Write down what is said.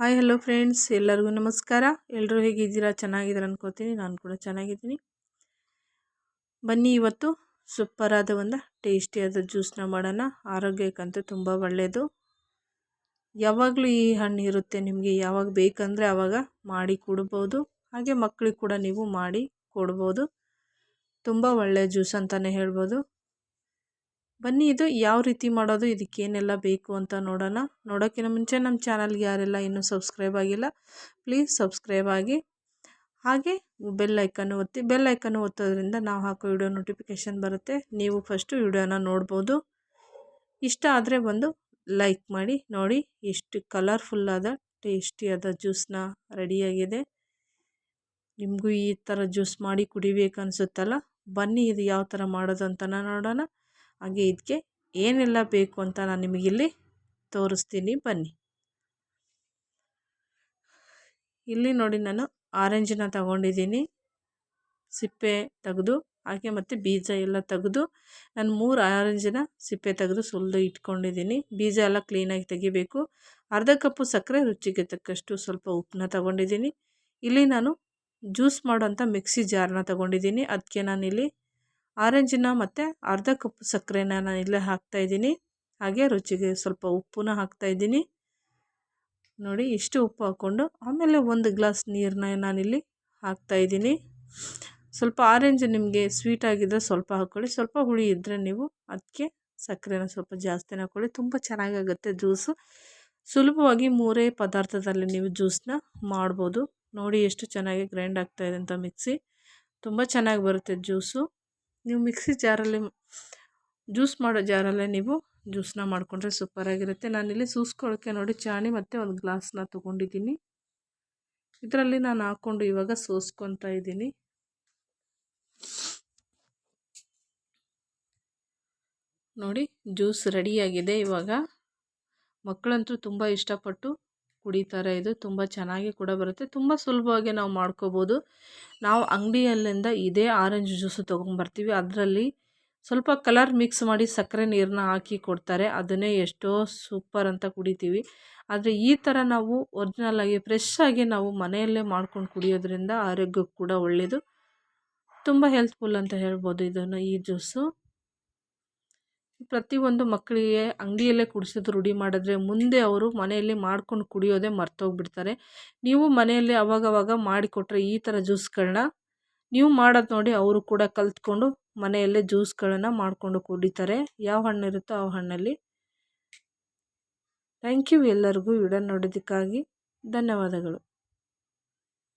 Hi hello friends ಎಲ್ಲರಿಗೂ ನಮಸ್ಕಾರ. ಎಲ್ಲರೂ ಹೇಗಿದ್ದೀರಾ? ಚೆನ್ನಾಗಿದ್ದೀರಾ ಅನ್ಕೋತೀನಿ. ನಾನು ಕೂಡ ಚೆನ್ನಾಗಿದ್ದೀನಿ. ಬನ್ನಿ, ಇವತ್ತು ಸೂಪರಾದ ಒಂದು ಟೇಸ್ಟಿಯಾದ ಜ್ಯೂಸ್ನ ಮಾಡೋಣ. ಆರೋಗ್ಯಕ್ಕಂತೂ ತುಂಬ ಒಳ್ಳೆಯದು ಯಾವಾಗಲೂ ಈ ಹಣ್ಣು ಇರುತ್ತೆ. ನಿಮಗೆ ಯಾವಾಗ ಬೇಕಂದರೆ ಆವಾಗ ಮಾಡಿ ಕೊಡ್ಬೋದು. ಹಾಗೆ ಮಕ್ಕಳಿಗೆ ಕೂಡ ನೀವು ಮಾಡಿ ಕೊಡ್ಬೋದು. ತುಂಬ ಒಳ್ಳೆಯ ಜ್ಯೂಸ್ ಅಂತಲೇ ಹೇಳ್ಬೋದು. ಬನ್ನಿ ಇದು ಯಾವ ರೀತಿ ಮಾಡೋದು ಇದಕ್ಕೇನೆಲ್ಲ ಬೇಕು ಅಂತ ನೋಡೋಣ. ನೋಡೋಕ್ಕಿಂತ ಮುಂಚೆ ನಮ್ಮ ಚಾನಲ್ಗೆ ಯಾರೆಲ್ಲ ಇನ್ನೂ ಸಬ್ಸ್ಕ್ರೈಬ್ ಆಗಿಲ್ಲ, ಪ್ಲೀಸ್ ಸಬ್ಸ್ಕ್ರೈಬ್ ಆಗಿ. ಹಾಗೆ ಬೆಲ್ ಐಕನ್ನು ಒತ್ತಿ, ಬೆಲ್ ಐಕನ್ನು ಒತ್ತೋದ್ರಿಂದ ನಾವು ಹಾಕೋ ವಿಡಿಯೋ ನೋಟಿಫಿಕೇಷನ್ ಬರುತ್ತೆ. ನೀವು ಫಸ್ಟು ವಿಡಿಯೋನ ನೋಡ್ಬೋದು. ಇಷ್ಟ ಆದರೆ ಬಂದು ಲೈಕ್ ಮಾಡಿ. ನೋಡಿ, ಎಷ್ಟು ಕಲರ್ಫುಲ್ಲಾದ ಟೇಸ್ಟಿಯಾದ ಜ್ಯೂಸ್ನ ರೆಡಿಯಾಗಿದೆ. ನಿಮಗೂ ಈ ಥರ ಜ್ಯೂಸ್ ಮಾಡಿ ಕುಡಿಬೇಕು ಅನಿಸುತ್ತಲ್ಲ? ಬನ್ನಿ ಇದು ಯಾವ ಥರ ಮಾಡೋದು ಅಂತ ನೋಡೋಣ. ಹಾಗೆ ಇದಕ್ಕೆ ಏನೆಲ್ಲ ಬೇಕು ಅಂತ ನಾನು ನಿಮಗಿಲ್ಲಿ ತೋರಿಸ್ತೀನಿ, ಬನ್ನಿ. ಇಲ್ಲಿ ನೋಡಿ ನಾನು ಆರೆಂಜನ್ನ ತಗೊಂಡಿದ್ದೀನಿ. ಸಿಪ್ಪೆ ತೆಗೆದು, ಹಾಗೆ ಮತ್ತು ಬೀಜ ಎಲ್ಲ ತೆಗೆದು, ನಾನು ಮೂರು ಆರೆಂಜಿನ ಸಿಪ್ಪೆ ತೆಗೆದು ಸುಲಿದು ಇಟ್ಕೊಂಡಿದ್ದೀನಿ. ಬೀಜ ಎಲ್ಲ ಕ್ಲೀನಾಗಿ ತೆಗಿಬೇಕು. ಅರ್ಧ ಕಪ್ಪು ಸಕ್ಕರೆ ರುಚಿಗೆ ತಕ್ಕಷ್ಟು ಸ್ವಲ್ಪ ಉಪ್ಪನ್ನ ತಗೊಂಡಿದ್ದೀನಿ. ಇಲ್ಲಿ ನಾನು ಜ್ಯೂಸ್ ಮಾಡೋಂಥ ಮಿಕ್ಸಿ ಜಾರನ್ನ ತಗೊಂಡಿದ್ದೀನಿ. ಅದಕ್ಕೆ ನಾನಿಲ್ಲಿ ಆರೆಂಜಿನ ಮತ್ತು ಅರ್ಧ ಕಪ್ ಸಕ್ಕರೆನ ನಾನು ಇಲ್ಲೇ ಹಾಕ್ತಾಯಿದ್ದೀನಿ ಹಾಗೆ ರುಚಿಗೆ ಸ್ವಲ್ಪ ಉಪ್ಪನ್ನ ಹಾಕ್ತಾಯಿದ್ದೀನಿ ನೋಡಿ, ಇಷ್ಟು ಉಪ್ಪು ಹಾಕ್ಕೊಂಡು ಆಮೇಲೆ ಒಂದು ಗ್ಲಾಸ್ ನೀರನ್ನ ನಾನಿಲ್ಲಿ ಹಾಕ್ತಾಯಿದ್ದೀನಿ ಸ್ವಲ್ಪ ಆರೆಂಜ್ ನಿಮಗೆ ಸ್ವೀಟ್ ಆಗಿದ್ದರೆ ಸ್ವಲ್ಪ ಹಾಕ್ಕೊಳ್ಳಿ. ಸ್ವಲ್ಪ ಹುಳಿ ಇದ್ದರೆ ನೀವು ಅದಕ್ಕೆ ಸಕ್ಕರೆನ ಸ್ವಲ್ಪ ಜಾಸ್ತಿನ ಹಾಕ್ಕೊಳ್ಳಿ. ತುಂಬ ಚೆನ್ನಾಗಾಗುತ್ತೆ ಜ್ಯೂಸು. ಸುಲಭವಾಗಿ ಮೂರೇ ಪದಾರ್ಥದಲ್ಲಿ ನೀವು ಜ್ಯೂಸನ್ನ ಮಾಡ್ಬೋದು. ನೋಡಿ, ಎಷ್ಟು ಚೆನ್ನಾಗಿ ಗ್ರೈಂಡ್ ಆಗ್ತಾಯಿದೆ ಅಂತ ಮಿಕ್ಸಿ. ತುಂಬ ಚೆನ್ನಾಗಿ ಬರುತ್ತೆ ಜ್ಯೂಸು. ನೀವು ಮಿಕ್ಸಿ ಜಾರಲ್ಲಿ ಜ್ಯೂಸ್ ಮಾಡೋ ಜಾರಲ್ಲೇ ನೀವು ಜ್ಯೂಸನ್ನ ಮಾಡಿಕೊಂಡ್ರೆ ಸೂಪರಾಗಿರುತ್ತೆ. ನಾನಿಲ್ಲಿ ಸೂಸ್ಕೊಳ್ಳೋಕ್ಕೆ ನೋಡಿ ಚಾಣಿ ಮತ್ತು ಒಂದು ಗ್ಲಾಸ್ನ ತೊಗೊಂಡಿದ್ದೀನಿ. ಇದರಲ್ಲಿ ನಾನು ಹಾಕ್ಕೊಂಡು ಇವಾಗ ಸೋಸ್ಕೊತಾ ಇದ್ದೀನಿ. ನೋಡಿ ಜ್ಯೂಸ್ ರೆಡಿಯಾಗಿದೆ ಇವಾಗ. ಮಕ್ಕಳಂತೂ ತುಂಬ ಇಷ್ಟಪಟ್ಟು ಕುಡಿತಾರೆ. ಇದು ತುಂಬ ಚೆನ್ನಾಗಿ ಕೂಡ ಬರುತ್ತೆ. ತುಂಬ ಸುಲಭವಾಗಿ ನಾವು ಮಾಡ್ಕೋಬೋದು. ನಾವು ಅಂಗಡಿಯಲ್ಲಿಂದ ಇದೇ ಆರೆಂಜ್ ಜ್ಯೂಸು ತೊಗೊಂಬರ್ತೀವಿ. ಅದರಲ್ಲಿ ಸ್ವಲ್ಪ ಕಲರ್ ಮಿಕ್ಸ್ ಮಾಡಿ ಸಕ್ಕರೆ ನೀರನ್ನ ಹಾಕಿ ಕೊಡ್ತಾರೆ. ಅದನ್ನೇ ಎಷ್ಟೋ ಸೂಪರ್ ಅಂತ ಕುಡಿತೀವಿ. ಆದರೆ ಈ ಥರ ನಾವು ಒರ್ಜಿನಲ್ಲಾಗಿ ಫ್ರೆಶ್ ಆಗಿ ನಾವು ಮನೆಯಲ್ಲೇ ಮಾಡ್ಕೊಂಡು ಕುಡಿಯೋದ್ರಿಂದ ಆರೋಗ್ಯಕ್ಕೆ ಕೂಡ ಒಳ್ಳೆಯದು ತುಂಬ ಹೆಲ್ತ್ಫುಲ್ ಅಂತ ಹೇಳ್ಬೋದು ಇದನ್ನು, ಈ ಜ್ಯೂಸು. ಪ್ರತಿಯೊಂದು ಮಕ್ಕಳಿಗೆ ಅಂಗಡಿಯಲ್ಲೇ ಕುಡಿಸೋದು ರೂಢಿ ಮಾಡಿದ್ರೆ ಮುಂದೆ ಅವರು ಮನೆಯಲ್ಲಿ ಮಾಡ್ಕೊಂಡು ಕುಡಿಯೋದೇ ಮರ್ತೋಗ್ಬಿಡ್ತಾರೆ. ನೀವು ಮನೆಯಲ್ಲಿ ಅವಾಗವಾಗ ಮಾಡಿಕೊಟ್ರೆ ಈ ಥರ ಜ್ಯೂಸ್ಗಳನ್ನ ನೀವು ಮಾಡೋದು ನೋಡಿ ಅವರು ಕೂಡ ಕಲ್ತ್ಕೊಂಡು ಮನೆಯಲ್ಲೇ ಜ್ಯೂಸ್ಗಳನ್ನು ಮಾಡಿಕೊಂಡು ಕುಡಿತಾರೆ. ಯಾವ ಹಣ್ಣು ಇರುತ್ತೋ ಆ ಹಣ್ಣಲ್ಲಿ. ಥ್ಯಾಂಕ್ ಯು ಎಲ್ಲರಿಗೂ. ವಿಡಿಯೋ ನೋಡೋದಕ್ಕಾಗಿ ಧನ್ಯವಾದಗಳು.